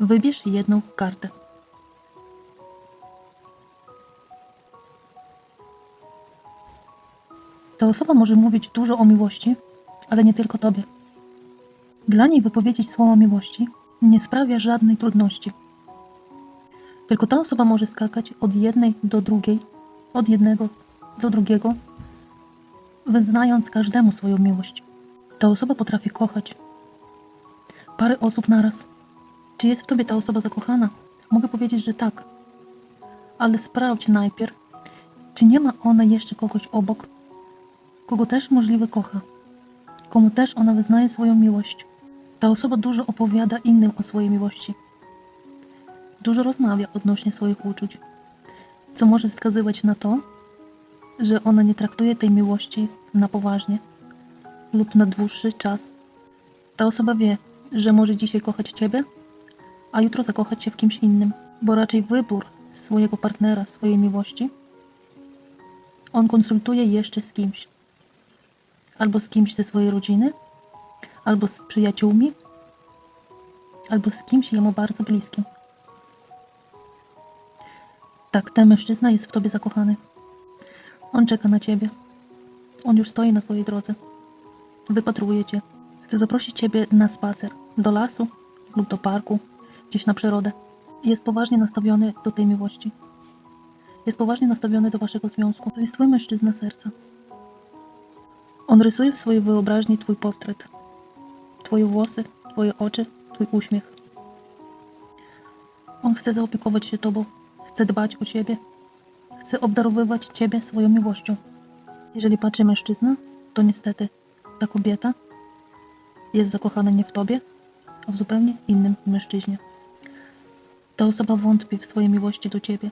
Wybierz jedną kartę. Ta osoba może mówić dużo o miłości, ale nie tylko tobie. Dla niej wypowiedzieć słowa miłości nie sprawia żadnej trudności. Tylko ta osoba może skakać od jednej do drugiej, od jednego do drugiego, wyznając każdemu swoją miłość. Ta osoba potrafi kochać parę osób naraz. Czy jest w tobie ta osoba zakochana? Mogę powiedzieć, że tak. Ale sprawdź najpierw, czy nie ma ona jeszcze kogoś obok, kogo też możliwe kocha, komu też ona wyznaje swoją miłość. Ta osoba dużo opowiada innym o swojej miłości. Dużo rozmawia odnośnie swoich uczuć, co może wskazywać na to, że ona nie traktuje tej miłości na poważnie lub na dłuższy czas. Ta osoba wie, że może dzisiaj kochać Ciebie, a jutro zakochać się w kimś innym, bo raczej wybór swojego partnera, swojej miłości, on konsultuje jeszcze z kimś. Albo z kimś ze swojej rodziny, albo z przyjaciółmi, albo z kimś jemu bardzo bliskim. Tak, ten mężczyzna jest w tobie zakochany. On czeka na ciebie. On już stoi na twojej drodze. Wypatruje cię. Chce zaprosić ciebie na spacer do lasu lub do parku, gdzieś na przyrodę. Jest poważnie nastawiony do tej miłości. Jest poważnie nastawiony do waszego związku. To jest twój mężczyzna serca. On rysuje w swojej wyobraźni twój portret. Twoje włosy, twoje oczy, twój uśmiech. On chce zaopiekować się tobą, chce dbać o ciebie, chce obdarowywać ciebie swoją miłością. Jeżeli patrzy mężczyzna, to niestety ta kobieta jest zakochana nie w tobie, a w zupełnie innym mężczyźnie. Ta osoba wątpi w swojej miłości do ciebie.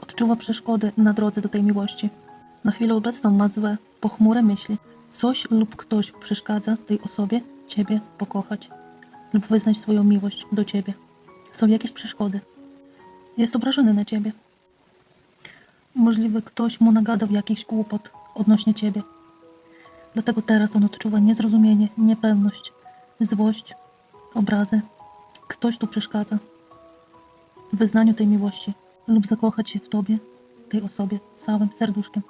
Odczuwa przeszkody na drodze do tej miłości. Na chwilę obecną ma złe, pochmure myśli. Coś lub ktoś przeszkadza tej osobie ciebie pokochać lub wyznać swoją miłość do ciebie. Są jakieś przeszkody. Jest obrażony na ciebie. Możliwe ktoś mu nagadał jakiś głupot odnośnie ciebie. Dlatego teraz on odczuwa niezrozumienie, niepewność, złość, obrazy. Ktoś tu przeszkadza wyznaniu tej miłości lub zakochać się w tobie, tej osobie, całym serduszkiem.